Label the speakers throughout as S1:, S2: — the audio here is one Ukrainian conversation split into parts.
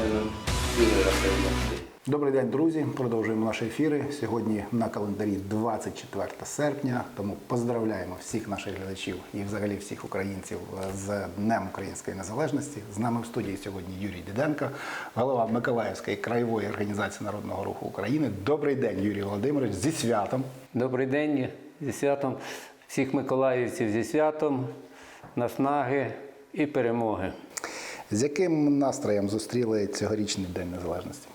S1: Юрий расскажет.
S2: Добрий день, друзі. Продовжуємо наші ефіри. Сьогодні на календарі 24 серпня. Тому поздравляємо всіх наших глядачів і взагалі всіх українців з Днем Української Незалежності. З нами в студії сьогодні Юрій Діденко, голова Миколаївської краєвої організації народного руху України. Добрий день, Юрій Володимирович, зі святом.
S3: Добрий день зі святом всіх миколаївців зі святом, наснаги і перемоги.
S2: З яким настроєм зустріли цьогорічний День Незалежності?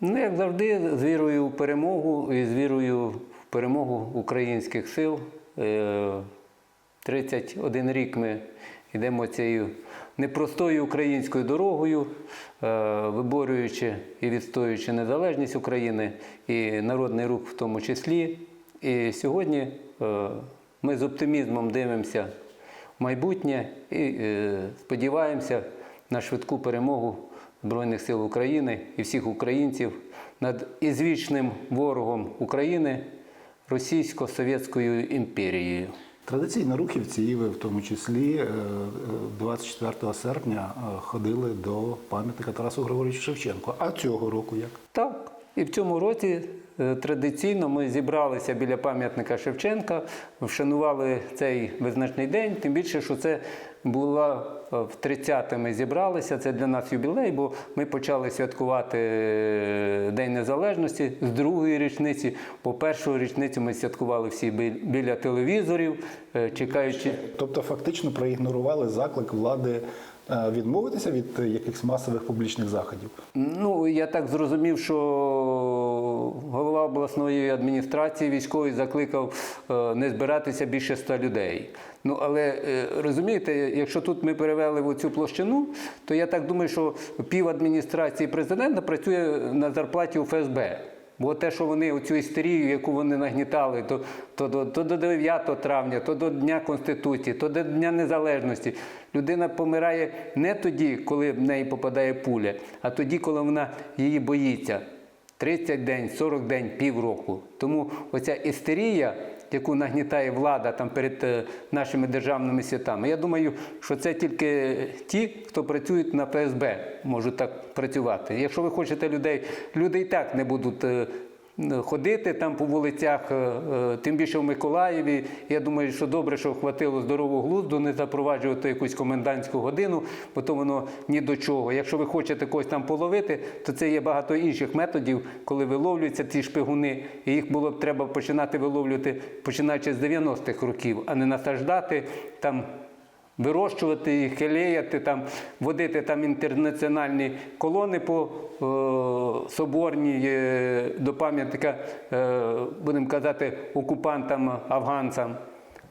S3: Ну, як завжди, з вірою в перемогу і з вірою в перемогу українських сил. Е, 31 рік ми йдемо цією непростою українською дорогою, е, виборюючи і відстоюючи незалежність України і народний рух в тому числі. І сьогодні е, ми з оптимізмом дивимося в майбутнє і е, сподіваємося на швидку перемогу Збройних сил України і всіх українців над ізвічним ворогом України Російсько-Совєтською імперією.
S2: Традиційно рухівці, і ви в тому числі, е, е, 24 серпня е, ходили до пам'ятника Тарасу Григоровичу Шевченку. А цього року як?
S3: Так, і в цьому році е, традиційно ми зібралися біля пам'ятника Шевченка, вшанували цей визначний день, тим більше, що це була е, в 30 ми зібралися. Це для нас юбілей, бо ми почали святкувати е, День Незалежності з другої річниці. По першу річницю ми святкували всі біля телевізорів, чекаючи.
S2: Тобто фактично проігнорували заклик влади відмовитися від е, якихось масових публічних заходів.
S3: Ну, я так зрозумів, що голова обласної адміністрації військової закликав е, не збиратися більше ста людей. Ну, але е, розумієте, якщо тут ми перевели в цю площину, то я так думаю, що пів адміністрації президента працює на зарплаті у ФСБ. Бо те, що вони оцю істерію, яку вони нагнітали, то, то, до- то до 9 травня, то до Дня Конституції, то до Дня Незалежності. Людина помирає не тоді, коли в неї попадає пуля, а тоді, коли вона її боїться. 30 день, 40 день, півроку. Тому оця істерія, яку нагнітає влада там перед е, нашими державними святами, я думаю, що це тільки ті, хто працюють на ФСБ, можуть так працювати. Якщо ви хочете людей, люди і так не будуть. Е, Ходити там по вулицях, е, е, тим більше в Миколаєві. Я думаю, що добре, що хватило здорового глузду, не запроваджувати якусь комендантську годину, бо то воно ні до чого. Якщо ви хочете когось там половити, то це є багато інших методів, коли виловлюються ці шпигуни. І їх було б треба починати виловлювати починаючи з 90-х років, а не насаждати там. Вирощувати їх, леяти, там, водити там інтернаціональні колони по е, соборній е, до пам'ятника, е, будемо казати, окупантам, афганцям.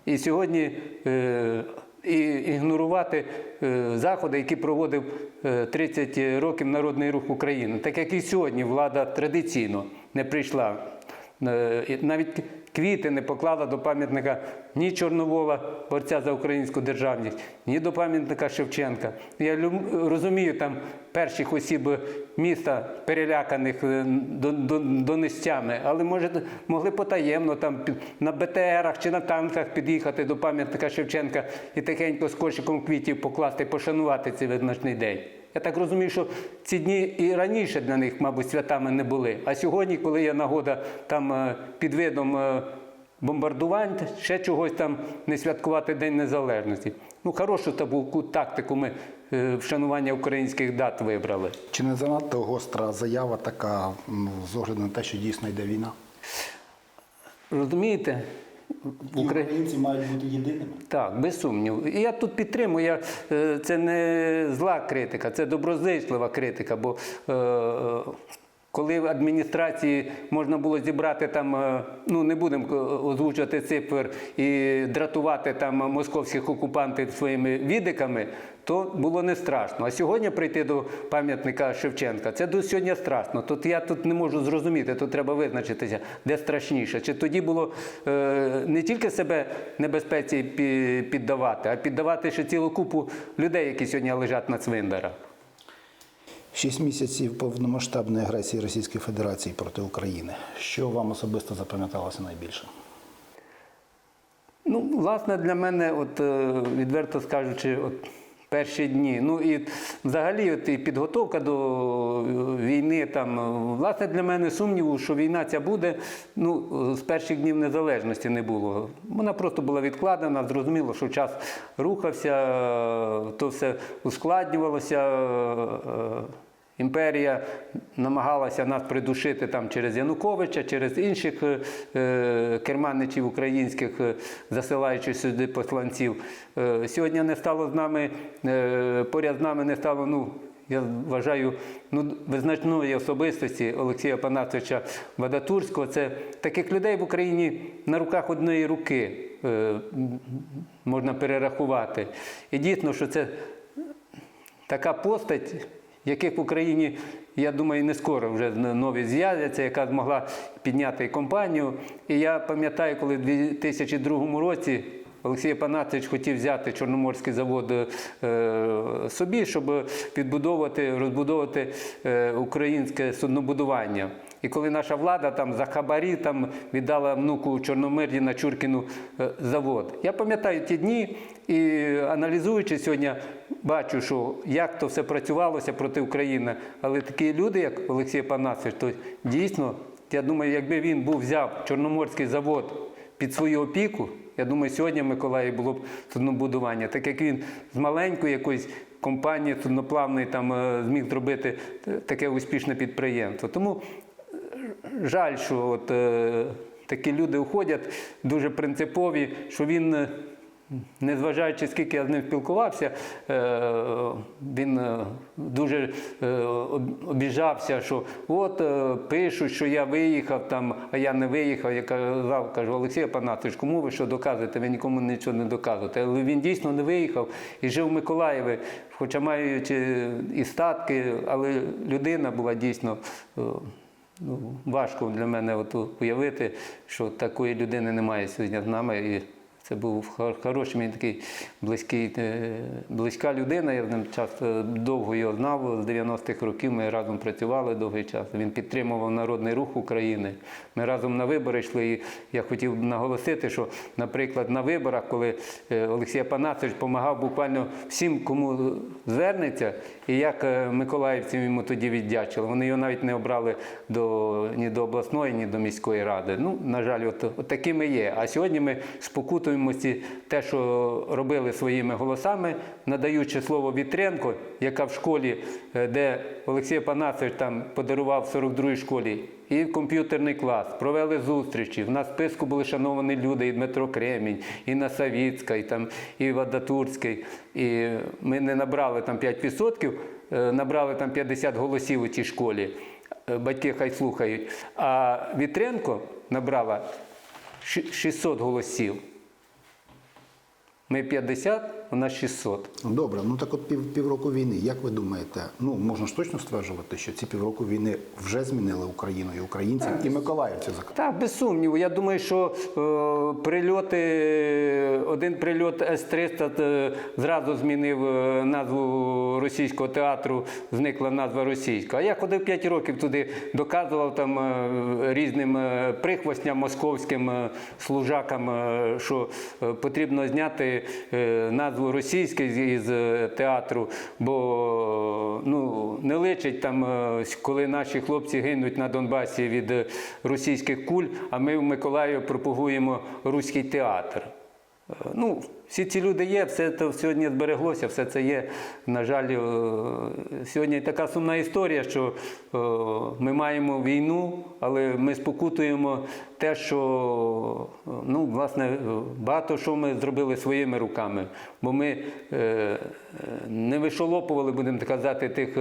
S3: І сьогодні е, і ігнорувати е, заходи, які проводив е, 30 років Народний рух України. Так як і сьогодні влада традиційно не прийшла. Е, Навіть квіти не поклала до пам'ятника ні Чорновола, борця за українську державність, ні до пам'ятника Шевченка. Я розумію там перших осіб міста, переляканих е, до, до, донестями, але може могли потаємно там на БТРах чи на танках під'їхати до пам'ятника Шевченка і тихенько з кошиком квітів покласти, пошанувати цей визначний день. Я так розумію, що ці дні і раніше для них, мабуть, святами не були. А сьогодні, коли є нагода там е, під видом е, бомбардувань, ще чогось там не святкувати День Незалежності. Ну, хорошу таку тактику ми е, вшанування українських дат вибрали.
S2: Чи не занадто гостра заява така з огляду на те, що дійсно йде війна?
S3: Розумієте?
S2: Українці мають бути єдиними.
S3: Так, без сумніву. Я тут підтримую. Я, е, це не зла критика, це доброзичлива критика. Бо е, коли в адміністрації можна було зібрати там, е, ну не будемо е, озвучувати цифр і дратувати там московських окупантів своїми відиками, то було не страшно. А сьогодні прийти до пам'ятника Шевченка це до сьогодні страшно. Тут я тут не можу зрозуміти, тут треба визначитися, де страшніше. Чи тоді було е, не тільки себе небезпеці піддавати, а піддавати ще цілу купу людей, які сьогодні лежать на цвиндерах.
S2: 6 місяців повномасштабної агресії Російської Федерації проти України. Що вам особисто запам'яталося найбільше?
S3: Ну, власне, для мене, от е, відверто скажучи, от перші дні. Ну і взагалі, от і підготовка до е, війни, там е, власне для мене сумніву, що війна ця буде. Ну, з перших днів незалежності не було. Вона просто була відкладена. Зрозуміло, що час рухався, то все ускладнювалося. Імперія намагалася нас придушити там через Януковича, через інших е, е, керманичів українських, е, засилаючи сюди посланців. Сьогодні не стало з нами, поряд з нами не стало, ну, я вважаю, ну, визначної особистості Олексія Панасовича Вадатурського. Це таких людей в Україні на руках одної руки можна перерахувати. І дійсно, що це така постать, яких в Україні, я думаю, не скоро вже нові з'являться, яка змогла підняти компанію. І я пам'ятаю, коли в 2002 році Олексій Панатович хотів взяти Чорноморський завод е, собі, щоб відбудовувати, розбудовувати е, українське суднобудування. І коли наша влада там за хабарі там віддала внуку Чорномирді на Чуркіну е, завод. Я пам'ятаю ті дні і аналізуючи сьогодні, бачу, що як то все працювалося проти України. Але такі люди, як Олексій Панасович, то дійсно, я думаю, якби він був взяв Чорноморський завод під свою опіку, я думаю, сьогодні в Миколаїві було б суднобудування. Так як він з маленької якоїсь компанії судноплавної там е, зміг зробити е, таке успішне підприємство. Тому жаль, що от, е, такі люди уходять, дуже принципові, що він, е, незважаючи скільки я з ним спілкувався, е, він е, дуже е, обіжався, що от пишуть, що я виїхав там, а я не виїхав. Я казав, кажу, Олексій Панатович, кому ви що доказуєте? Ви нікому нічого не доказуєте. Але він дійсно не виїхав і жив в Миколаєві, хоча маючи і статки, але людина була дійсно. Ну, важко для мене от уявити, що такої людини немає сьогодні з нами. І це був хороший мені такий близький, е, близька людина. Я з ним часто довго його знав. З 90-х років ми разом працювали довгий час. Він підтримував народний рух України. Ми разом на вибори йшли. І я хотів наголосити, що, наприклад, на виборах, коли е, Олексій Панасович допомагав буквально всім, кому звернеться, і як е, миколаївцям йому тоді віддячили. Вони його навіть не обрали до, ні до обласної, ні до міської ради. Ну, на жаль, от, от такими є. А сьогодні ми спокутуємо ці, те, що робили своїми голосами, надаючи слово Вітренко, яка в школі, е, де Олексій Панасович там подарував в 42-й школі, і комп'ютерний клас, провели зустрічі. В нас в списку були шановані люди, і Дмитро Кремінь, і Насавіцька, і, там, і Вадатурський. І ми не набрали там 5%, е, набрали там 50 голосів у тій школі. Е, Батьки хай слухають. А Вітренко набрала 600 голосів. Ми 50, вона 600.
S2: Ну, Добре, ну так от пів, півроку війни. Як ви думаєте, ну можна ж точно стверджувати, що ці півроку війни вже змінили Україну і українців, і миколаївців зокрема?
S3: Так, без сумніву. Я думаю, що е, прильоти, один прильот С-300 е, зразу змінив е, назву російського театру, зникла назва російська. А я ходив 5 років туди, доказував там е, різним е, прихвостням московським е, служакам, е, що е, потрібно зняти е, назву російську із е, театру, бо ну, не личить там, е, коли наші хлопці гинуть на Донбасі від російських куль, а ми в Миколаєві пропагуємо руський театр. Ну, всі ці люди є, все це сьогодні збереглося, все це є. На жаль, е, сьогодні така сумна історія, що е, ми маємо війну, але ми спокутуємо те, що ну, власне, багато що ми зробили своїми руками. Бо ми е, не вишолопували, будемо так казати, тих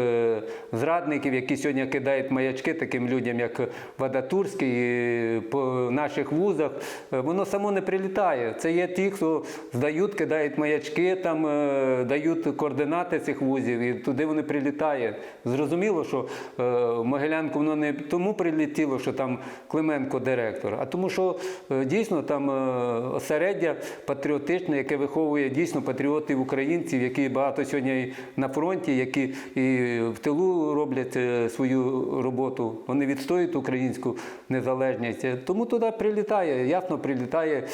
S3: зрадників, які сьогодні кидають маячки таким людям, як Вадатурський, по наших вузах. Воно само не прилітає. Це є ті, хто здають, кидають маячки, там, е, дають координати цих вузів, і туди вони прилітає. Зрозуміло, що е, Могилянку воно не тому прилетіло, що там Клименко директор, а тому, що е, дійсно там осереддя патріотичне, яке виховує дійсно патріотів українців, які багато сьогодні і на фронті, які і в тилу роблять свою роботу. Вони відстоюють українську незалежність. Тому туди прилітає, ясно, прилітає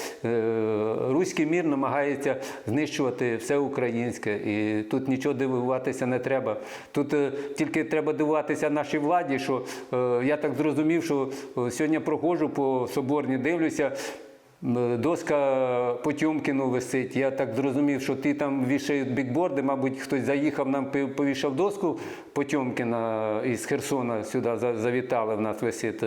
S3: руський мір, намагається намагається знищувати все українське. І тут нічого дивуватися не треба. Тут е, тільки треба дивуватися нашій владі, що е, я так зрозумів, що е, сьогодні проходжу по соборні, дивлюся. Доска Потьомкіну висить. Я так зрозумів, що ти там вішають бікборди. Мабуть, хтось заїхав, нам повішав доску Потьомкіна із Херсона сюди завітали. В нас висить.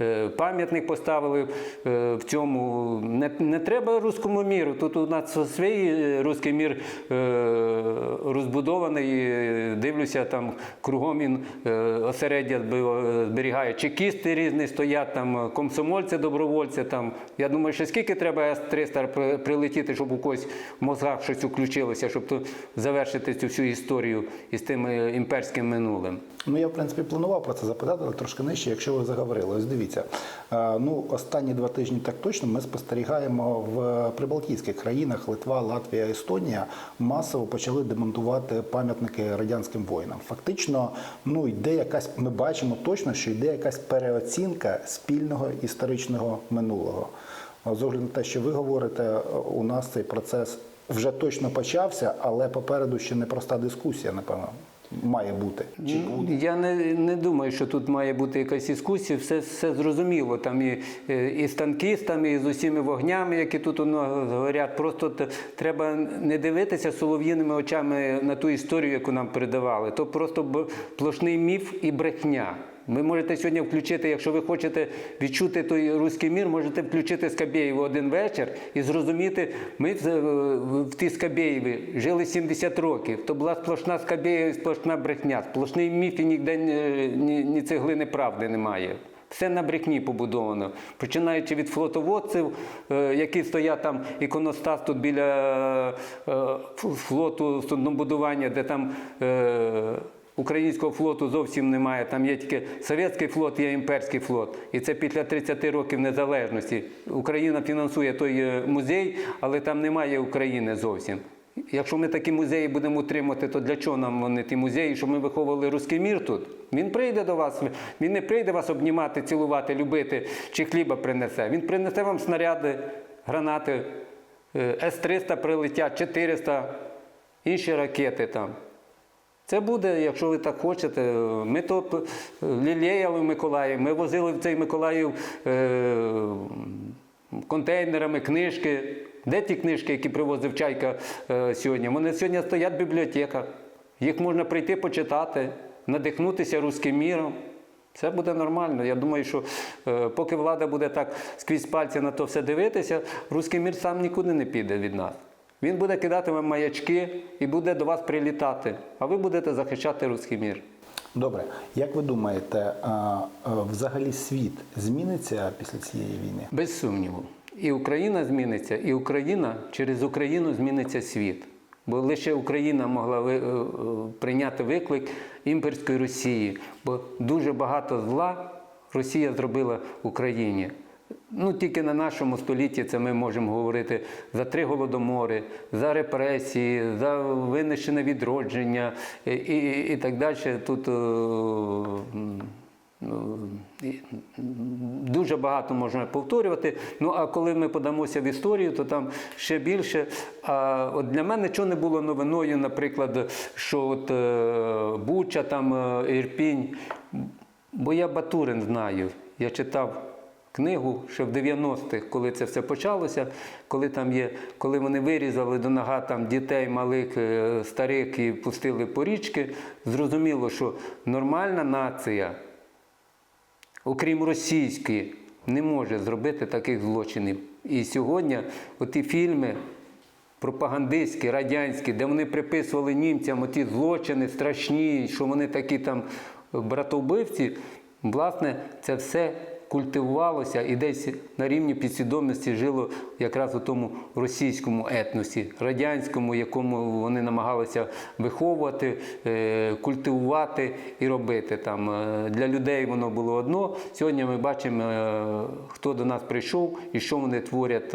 S3: Е, Пам'ятник поставили е, в цьому. Не, не треба руському міру. Тут у нас свій руський мір е, розбудований. Дивлюся, там кругом він осереддя зберігає. Чекісти різні стоять, там комсомольці, добровольці. Там. Я думаю, що скільки треба С-300 прилетіти, щоб у когось в мозгах щось включилося, щоб завершити цю всю історію із тим імперським минулим.
S2: Ну, я, в принципі, планував про це запитати, але трошки нижче, якщо ви заговорили. Ось дивіться, е, ну, останні два тижні так точно ми спостерігаємо в прибалтійських країнах Литва, Латвія, Естонія масово почали демонтувати пам'ятники радянським воїнам. Фактично, ну, йде якась, ми бачимо точно, що йде якась переоцінка спільного історичного минулого. З огляду на те, що ви говорите, у нас цей процес вже точно почався, але попереду ще непроста дискусія, напевно, має бути. Чи буде?
S3: Я не, не думаю, що тут має бути якась дискусія, все, все зрозуміло. Там і, е, і з танкістами, і з усіми вогнями, які тут у нас горять. Просто треба не дивитися солов'їними очами на ту історію, яку нам передавали. То просто б- плошний міф і брехня. Ви можете сьогодні включити, якщо ви хочете відчути той руський мір, можете включити Скабєєву один вечір і зрозуміти, ми в, в ті Скабєєві жили 70 років. То була сплошна Скабєєва, сплошна брехня, сплошний міф і ніде ні, ні, ні цеглини правди немає. Все на брехні побудовано. Починаючи від флотоводців, е, які стоять там іконостас тут біля е, флоту суднобудування, де там. Українського флоту зовсім немає. Там є тільки совєтський флот, є імперський флот. І це після 30 років незалежності. Україна фінансує той е, музей, але там немає України зовсім. Якщо ми такі музеї будемо утримувати, то для чого нам вони ті музеї, щоб ми виховували руський мір тут? Він прийде до вас, він не прийде вас обнімати, цілувати, любити чи хліба принесе. Він принесе вам снаряди, гранати, е, С-300 прилетять, 400, інші ракети там. Це буде, якщо ви так хочете. Ми то лілеяли в Миколаїв, ми возили в цей Миколаїв е, контейнерами книжки. Де ті книжки, які привозив Чайка е, сьогодні? Вони сьогодні стоять в бібліотеках. Їх можна прийти почитати, надихнутися руським міром. Це буде нормально. Я думаю, що е, поки влада буде так скрізь пальці на то все дивитися, руський мір сам нікуди не піде від нас. Він буде кидати вам маячки і буде до вас прилітати, а ви будете захищати руський мір.
S2: Добре, як ви думаєте, взагалі світ зміниться після цієї війни?
S3: Без сумніву. І Україна зміниться, і Україна через Україну зміниться світ. Бо лише Україна могла ви- е, е, прийняти виклик імперської Росії. Бо дуже багато зла Росія зробила Україні. Ну, тільки на нашому столітті це ми можемо говорити за три голодомори, за репресії, за винищене відродження і, і, і так далі. Тут е, м, Ну, Дуже багато можна повторювати. Ну а коли ми подамося в історію, то там ще більше. А от для мене чого не було новиною, наприклад, що от е, Буча, там е, Ірпінь. Бо я Батурин знаю. Я читав книгу ще в 90-х, коли це все почалося, коли там є, коли вони вирізали до нога там дітей малих, е, старих і пустили по річки, зрозуміло, що нормальна нація окрім російської, не може зробити таких злочинів. І сьогодні оті фільми пропагандистські, радянські, де вони приписували німцям оті злочини страшні, що вони такі там братовбивці, власне, це все культивувалося і десь на рівні підсвідомості жило якраз у тому російському етносі, радянському, якому вони намагалися виховувати, е, культивувати і робити. Там Е, для людей воно було одно. Сьогодні ми бачимо, е, хто до нас прийшов і що вони творять.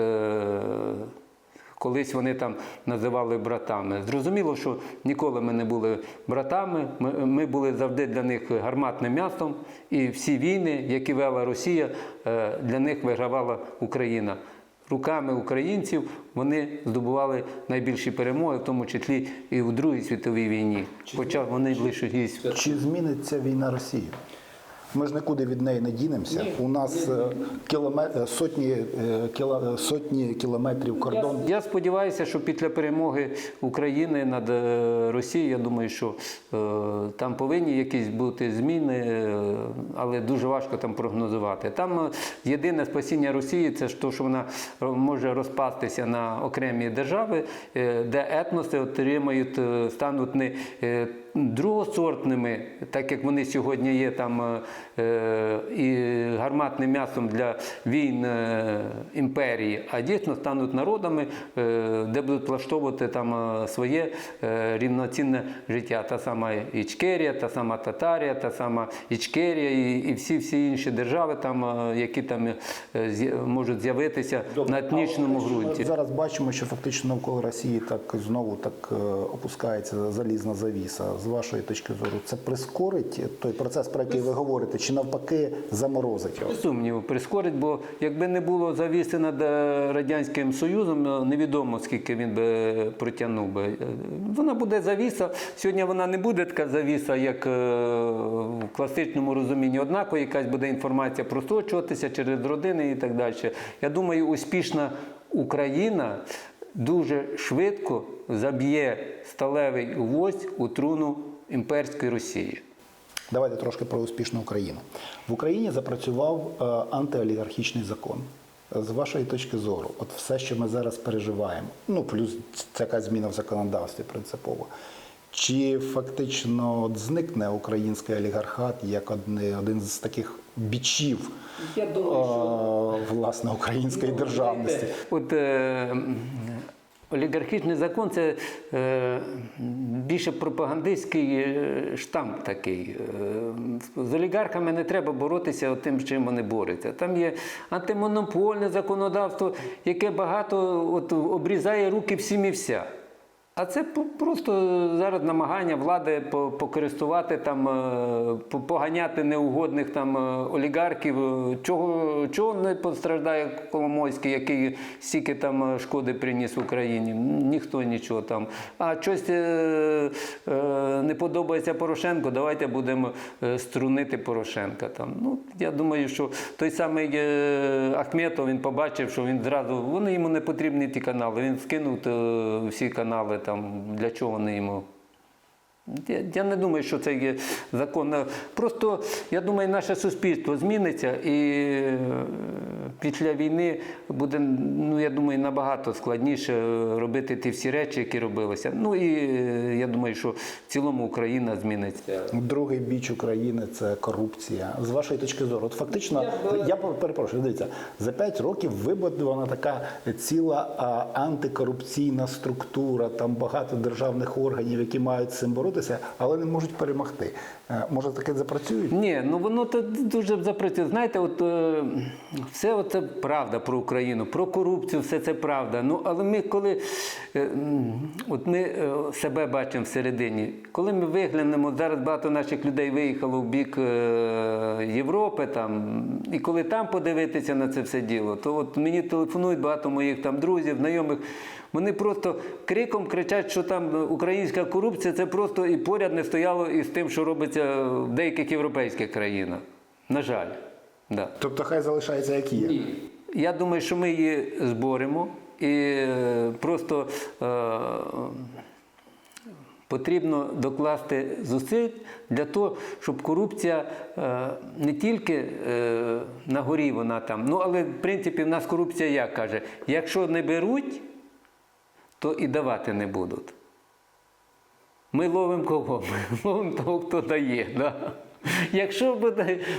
S3: Колись вони там називали братами. Зрозуміло, що ніколи ми не були братами. Ми, ми були завжди для них гарматним м'ясом, і всі війни, які вела Росія, е, для них вигравала Україна. руками українців вони здобували найбільші перемоги, в тому числі і в Другій світовій війні. Хоча вони лише гість.
S2: Чи зміниться війна Росії? Ми ж нікуди від неї не дінемося. У нас е, кіломе- е, сотні, е, кіло- сотні кілометрів кордон.
S3: Я сподіваюся, що після перемоги України над Росією, я думаю, що там повинні якісь бути зміни, але дуже важко там прогнозувати. Там єдине спасіння Росії це ж то, що вона може розпастися на окремі держави, де етноси отримають, стануть не другосортними, так як вони сьогодні є там е, і гарматним м'ясом для війн е, імперії, а дійсно стануть народами, е, де будуть влаштовувати там е, своє е, рівноцінне життя. Та сама Ічкерія, та сама Татарія, та сама Ічкерія і, і всі всі інші держави, там, е, які там е, можуть з'явитися на етнічному ґрунті.
S2: зараз бачимо, що фактично навколо Росії так знову так е, опускається залізна завіса. З вашої точки зору, це прискорить той процес, про який ви говорите, чи навпаки заморозить його?
S3: Сумніву, прискорить, бо якби не було завіси над е, Радянським Союзом, е, невідомо скільки він би протягнув би. Е, Вона буде завіса. Сьогодні вона не буде така завіса, як е, в класичному розумінні. Однаково якась буде інформація просочуватися через родини і так далі. Я думаю, успішна Україна дуже швидко заб'є сталевий гвоздь у труну імперської Росії.
S2: Давайте трошки про успішну Україну. В Україні запрацював е, антиолігархічний закон. З вашої точки зору, от все, що ми зараз переживаємо, ну плюс така зміна в законодавстві принципово. Чи фактично от зникне український олігархат як одне- один з таких бічів
S3: Я думаю,
S2: е, власне української державності?
S3: От е, олігархічний закон це е, більше пропагандистський е, штамп такий. Е, з олігархами не треба боротися тим, з чим вони борються. Там є антимонопольне законодавство, яке багато от, обрізає руки всім і вся. А це просто зараз намагання влади по- покористувати там, е, поганяти неугодних там е, олігархів. Чого, чого не постраждає Коломойський, який стільки там е, шкоди приніс Україні? Ніхто нічого там. А щось не подобається Порошенко, давайте будемо струнити Порошенка. Там. Ну, я думаю, що той самий Ахметов він побачив, що він зразу вони йому не потрібні ті канали. Він скинув всі канали там. Для чого вони йому? Я, я не думаю, що це є закон. Просто я думаю, наше суспільство зміниться і е, після війни буде, ну я думаю, набагато складніше робити ті всі речі, які робилися. Ну і е, я думаю, що в цілому Україна зміниться.
S2: Другий біч України це корупція. З вашої точки зору, от фактично, я перепрошую, дивіться, за 5 років вибудована така ціла а, антикорупційна структура, там багато державних органів, які мають з цим боротися, але не можуть перемогти. Е, Може, таке запрацюють?
S3: Ні, ну воно то дуже запрацює. Знаєте, от е, все це правда про Україну, про корупцію, все це правда. Ну але ми коли е, от ми себе бачимо всередині, коли ми виглянемо, зараз багато наших людей виїхало в бік Європи, там, і коли там подивитися на це все діло, то от мені телефонують багато моїх там друзів, знайомих. Вони просто криком кричать, що там українська корупція це просто і поряд не стояло із тим, що робиться в деяких європейських країнах. На жаль. Да.
S2: Тобто хай залишається як є.
S3: Я думаю, що ми її зборемо і е, просто е, потрібно докласти зусиль для того, щоб корупція е, не тільки е, на горі вона там, ну але в принципі в нас корупція як каже, якщо не беруть, то і давати не будуть. Ми ловимо кого? Ми ловимо того, хто дає. Да? Якщо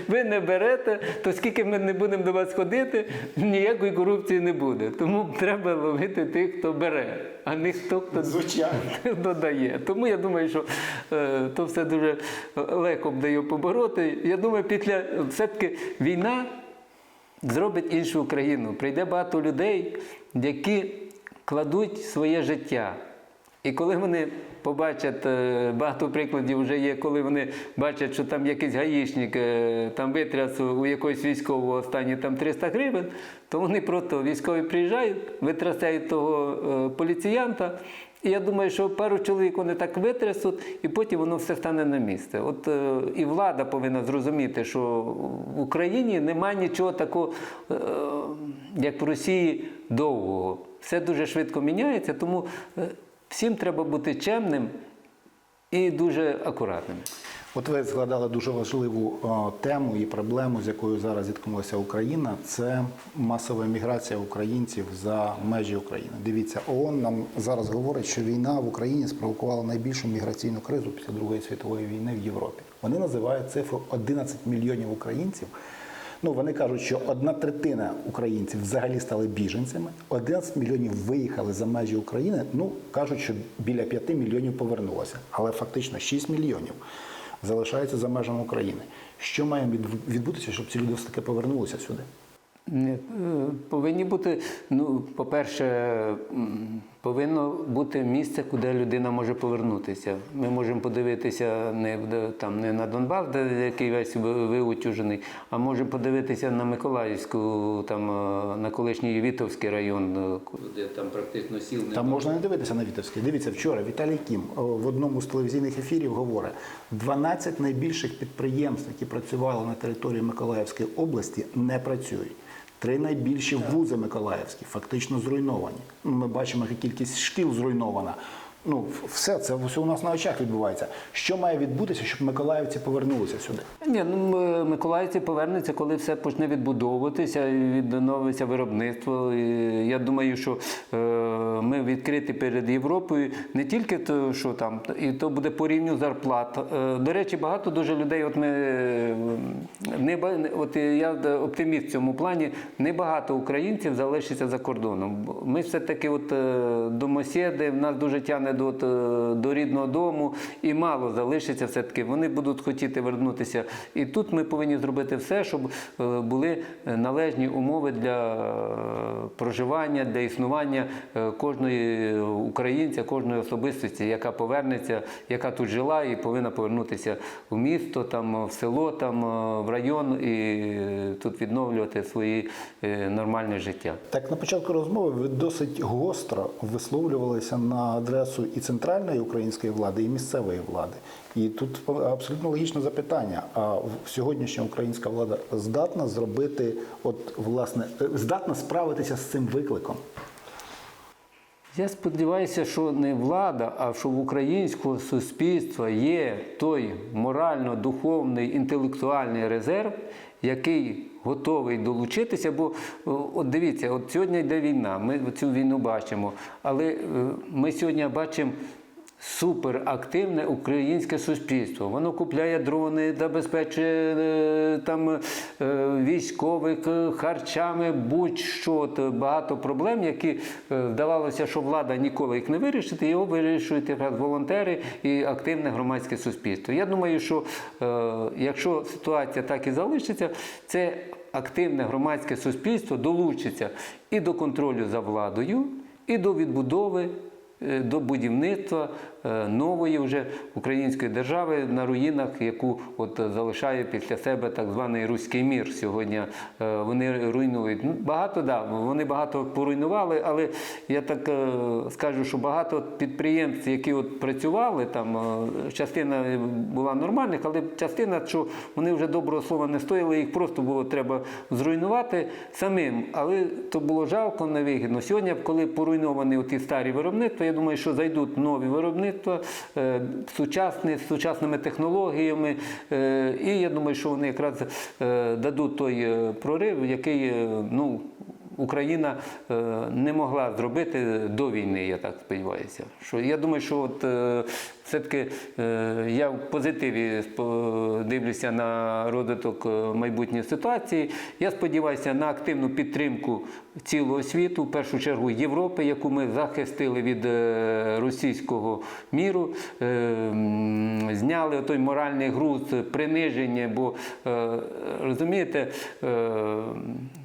S3: ви не берете, то скільки ми не будемо до вас ходити, ніякої корупції не буде. Тому треба ловити тих, хто бере, а не хто хто
S2: Звичайно.
S3: додає. Тому я думаю, що е, то все дуже легко його побороти. Я думаю, після все-таки війна зробить іншу Україну. Прийде багато людей, які кладуть своє життя І коли вони побачать, е, багато прикладів вже є, коли вони бачать, що там якийсь гаїшник е, там витряс у якогось військового останні там 300 гривень, то вони просто військові приїжджають, витрясають того е, поліціянта. І я думаю, що пару чоловік вони так витрясуть, і потім воно все стане на місце. От е, і влада повинна зрозуміти, що в Україні немає нічого такого, е, як в Росії, довгого. Все дуже швидко міняється, тому всім треба бути чемним і дуже акуратним.
S2: От ви згадали дуже важливу тему і проблему, з якою зараз зіткнулася Україна. Це масова міграція українців за межі України. Дивіться, ООН нам зараз говорить, що війна в Україні спровокувала найбільшу міграційну кризу після Другої світової війни в Європі. Вони називають цифру 11 мільйонів українців. Ну, вони кажуть, що одна третина українців взагалі стали біженцями, 11 мільйонів виїхали за межі України. Ну кажуть, що біля 5 мільйонів повернулося, але фактично 6 мільйонів залишаються за межами України. Що має відбутися, щоб ці люди все таки повернулися сюди?
S3: Е, повинні бути, ну, по-перше, повинно бути місце, куди людина може повернутися. Ми можемо подивитися не, в- там, не на Донбас, де який весь виутюжений, а можемо подивитися на Миколаївську, там, е, на колишній Вітовський район, де там практично сіл не
S2: Там можна не дивитися на Вітовський. Дивіться, вчора Віталій Кім в одному з телевізійних ефірів говорить: 12 найбільших підприємств, які працювали на території Миколаївської області, не працюють. Три найбільші вузи Миколаївські фактично зруйновані. Ми бачимо, яка кількість шкіл зруйнована. Ну, все це все у нас на очах відбувається. Що має відбутися, щоб миколаївці повернулися сюди?
S3: Ні, ну миколаївці повернуться, коли все почне відбудовуватися відновиться виробництво. І я думаю, що е, ми відкриті перед Європою не тільки то, що там, і то буде по рівню зарплат. Е, до речі, багато дуже людей. От ми не от я оптиміст в цьому плані. Небагато українців залишиться за кордоном. Ми все таки, от е, домосіди, в нас дуже тягне до, е, до рідного дому, і мало залишиться все таки. Вони будуть хотіти вернутися. І тут ми повинні зробити все, щоб е, були належні умови для е, проживання, для існування е, кожної українця, кожної особистості, яка повернеться, яка тут жила і повинна повернутися в місто, там, в село, там, е, в район і е, тут відновлювати своє е, нормальне життя.
S2: Так, на початку розмови ви досить гостро висловлювалися на адресу і центральної української влади, і місцевої влади. І тут абсолютно логічне запитання: а сьогоднішня українська влада здатна зробити, от власне, е, здатна справитися з цим викликом?
S3: Я сподіваюся, що не влада, а що в українського суспільства є той морально-духовний інтелектуальний резерв, який готовий долучитися. Бо от дивіться, от сьогодні йде війна, ми цю війну бачимо, але е, ми сьогодні бачимо. Суперактивне українське суспільство. Воно купляє дрони, забезпечує е, там е, військових е, харчами, будь-що багато проблем, які здавалося, що влада ніколи їх не вирішить, його вирішують якраз волонтери і активне громадське суспільство. Я думаю, що якщо ситуація так і залишиться, це активне громадське суспільство долучиться і до контролю за владою, і до відбудови до будівництва нової вже української держави на руїнах, яку от залишає після себе так званий руський мір. Сьогодні е, вони руйнують. Ну, багато да, вони багато поруйнували, але я так е, скажу, що багато підприємств, які от працювали, там е, частина була нормальних, але частина, що вони вже доброго слова не стояли, їх просто було треба зруйнувати самим. Але то було жалко, невигідно. Сьогодні, коли поруйновані ті старі виробництва, я думаю, що зайдуть нові виробництва е, сучасні, з сучасними технологіями. Е, і я думаю, що вони якраз е, дадуть той прорив, який ну, Україна не могла зробити до війни, я так сподіваюся. Що я думаю, що от все-таки е, я в позитиві дивлюся на розвиток е, майбутньої ситуації. Я сподіваюся на активну підтримку цілого світу, в першу чергу Європи, яку ми захистили від е, російського міру, зняли той моральний груз, приниження, бо розумієте,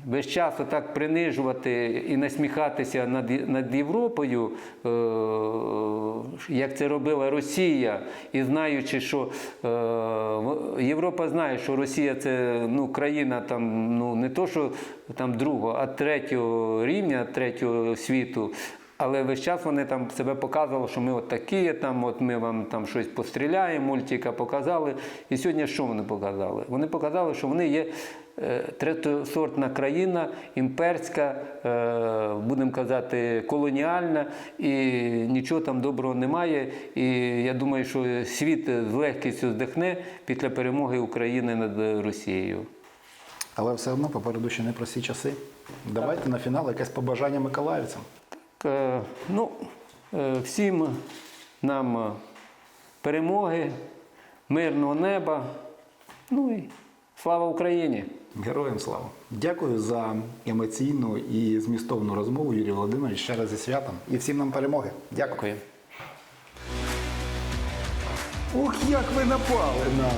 S3: весь час отак принижувати і насміхатися над, Європою, як це робила Росія, і знаючи, що е, Європа знає, що Росія це ну, країна там, ну, не то, що там другого, а третього рівня, третього світу. Але весь час вони там себе показували, що ми от такі, там, от ми вам там щось постріляємо, мультика показали. І сьогодні що вони показали? Вони показали, що вони є е, третьосортна країна, імперська, е, будемо казати, колоніальна, і нічого там доброго немає. І я думаю, що світ з легкістю здихне після перемоги України над Росією.
S2: Але все одно попереду ще не прості часи. Давайте на фінал якесь побажання миколаївцям.
S3: Е, Ну, всім нам перемоги, мирного неба. Ну і слава Україні!
S2: Героям слава! Дякую за емоційну і змістовну розмову, Юрій Володимирович. Ще раз зі святом і всім нам перемоги. Дякую.
S3: Дякую.
S2: Ух, як ви напали на,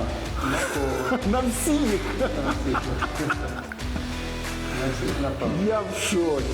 S2: на всіх! Я в шокі.